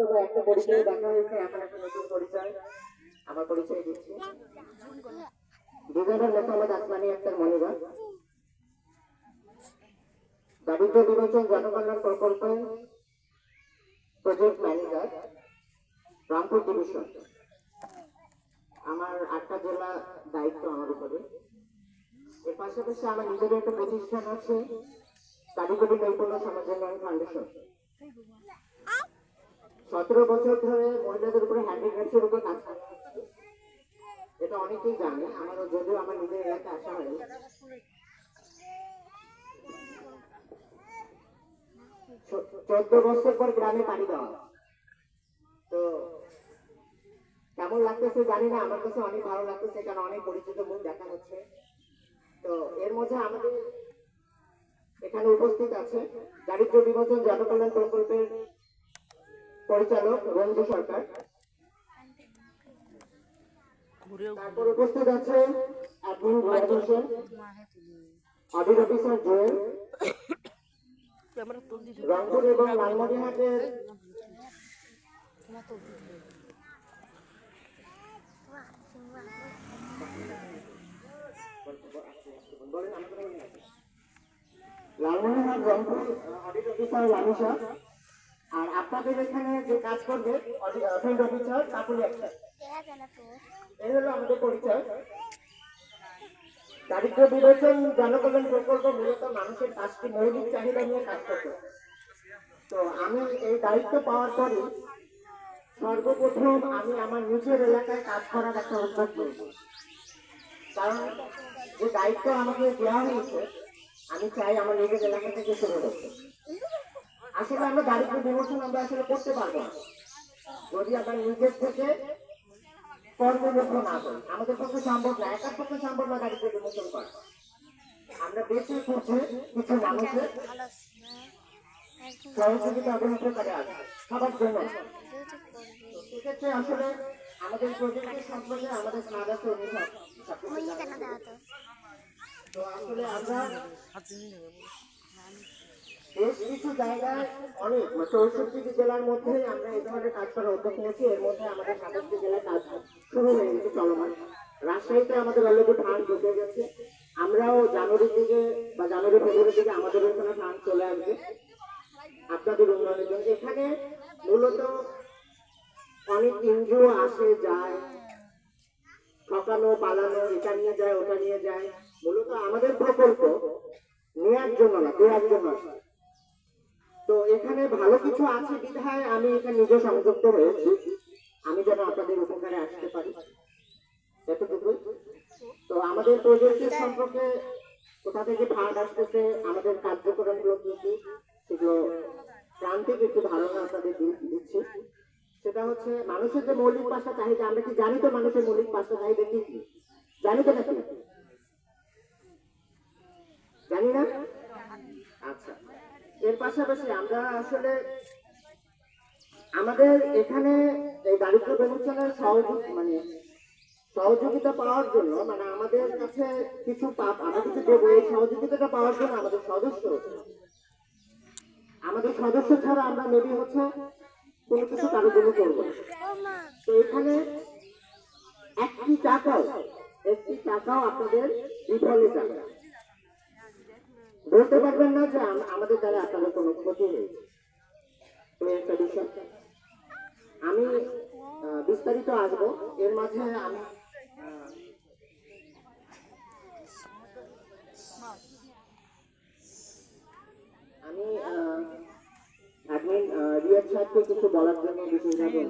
তবে একটা পরিচয় দেখা হয়েছে এখন একটা নতুন পরিচয় আমার পরিচয় দিচ্ছি। ডিজাইনার মোহাম্মদ আসমানি আক্তার মনিরা। দারিদ্র বিমোচন জনকল্যাণ প্রকল্প প্রজেক্ট ম্যানেজার রামপুর ডিভিশন। আমার আটটা জেলা দায়িত্ব আমার উপরে। এর পাশাপাশি আমার নিজের একটা প্রতিষ্ঠান আছে কারিগরি নৈপুণ্য সমাজোন্নয়ন ফাউন্ডেশন। সতেরো বছর ধরে মহিলাদের উপরে হ্যান্ডিক্রাফ্টের উপর কাজ করছি এটা অনেকেই জানে, আমারও যদিও আমার নিজের এলাকায় আসা হয়নি। চোদ্দ বছর পর গ্রামে পাড়ি দেওয়া তো কেমন লাগতেছে জানি না, আমার কাছে অনেক ভালো লাগতেছে, কারণ অনেক পরিচিত মুখ দেখা হচ্ছে তো এর মধ্যে আমাদের এখানে উপস্থিত আছে দারিদ্র বিমোচন জনকল্যাণ প্রকল্পের পরিচালক রঞ্জু সরকার তারপর উপস্থিত আছে admin Rowad Hossain audit officer Joel Rangpur এবং লালমনিরহাটের। লালমনিরহাট রংপুর অডিট অফিসার লামিশা আর আপনাদের এখানে যে কাজ করবে ফিল্ড অফিসার কাপুলি একটা। এই হলো আমাদের পরিচয়। দারিদ্র বিমোচন জনকল্যাণ প্রকল্প মূলত মানুষের পাঁচটি মৌলিক চাহিদা নিয়ে কাজ করবে তো আমি এই দায়িত্ব পাওয়ার পরে সর্বপ্রথম আমি আমার নিজের এলাকায় কাজ করার একটা অভ্যাস করব। কারণ যে দায়িত্ব আমাকে দেওয়া হয়েছে, আমি চাই আমার নিজের এলাকা থেকে শুরু করতে আসলে আমরা দারিদ্র বিমোচন আমরা আসলে করতে পারব না। যদি আমরা নিজের থেকে কর্মমুক্ত না করি আমাদের পক্ষে সম্ভব না একার পক্ষে সম্ভব না দারিদ্র বিমোচন করা। আমরা বেঁচে খুঁজে কিছু মানুষের সহযোগিতা অবহিত করে আসবে। সবার জন্য। সেক্ষেত্রে আসলে আমাদের প্রজেক্টের সম্পর্কে আমাদের স্নাদাস অনুসার তো আসলে আমরা বেশ কিছু জায়গায় অনেক মানে চৌষট্টি জেলার মধ্যে আমরা এই কাজ করার উদ্যোগ নিয়েছি। এর মধ্যে আমাদের কাজ শুরু রাজশাহীতে আমাদের অলরেডি ফান্ড ঢুকে গেছে। আমরাও জানুয়ারির দিকে বা জানুয়ারি, ফেব্রুয়ারির দিকে আমাদের ওখানে ফান্ড চলে আসবে আপনাদের উন্নয়নের জন্য। এখানে মূলত অনেক এনজিও আসে, যায়। ঠকানো, পালানো, এটা নিয়ে যায়, ওটা নিয়ে যায়। মূলত আমাদের প্রকল্প নেওয়ার জন্য না, দেওয়ার জন্য। তো এখানে ভালো কিছু আছে বিধায় আমি এখানে নিজে সংযুক্ত হয়েছি আমি যেন আপনাদের উপকারে আসতে পারি। এতটুকুই। তো আমাদের প্রজেক্টের সম্পর্কে কোথা থেকে ফান্ড আসতেছে, আমাদের কার্যক্রমগুলো কি কি, সেগুলো প্রান্তিক একটু ধারণা আপনাদের দিচ্ছি। সেটা হচ্ছে, মানুষের যে মৌলিক পাঁচটা চাহিদা, আমরা কি জানি তো মানুষের মৌলিক পাঁচটা চাহিদা কি? জানি তো নাকি? না? আচ্ছা এর পাশাপাশি আমরা আসলে আমাদের এখানে এই দারিদ্র বিমোচনের সহযোগ মানে সহযোগিতা পাওয়ার জন্য মানে আমাদের কাছে কিছু আমরা কিছু দেবো, এই সহযোগিতাটা পাওয়ার জন্য আমাদের সদস্য আমাদের সদস্য ছাড়া আমরা মেবি হচ্ছে কোনো কিছু কারোর জন্য করব তো এখানে একটি টাকাও একটি টাকাও আপনাদের বিফলে যাবে। বলতে পারবেন না যে আমাদের দ্বারা আপনাদের কোনো ক্ষতি তো একটা বিষয়। আমি বিস্তারিত আসব। এর মাঝে আমি আমি অ্যাডমিন রিয়াদ সাহেবকে কিছু বলার জন্য বিশেষভাবে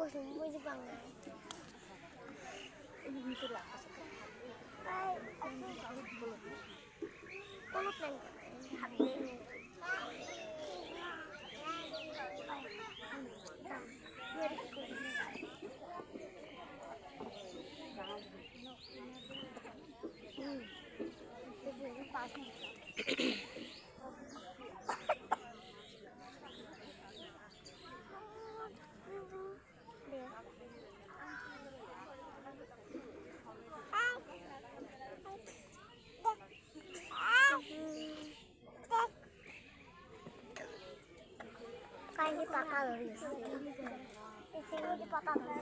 বসুন বুঝি বাংলায়। কোনো প্ল্যান ভাবলে Thank you. পাকা হয়েছে এই সিঙ্গুটি পাকা হয়েছে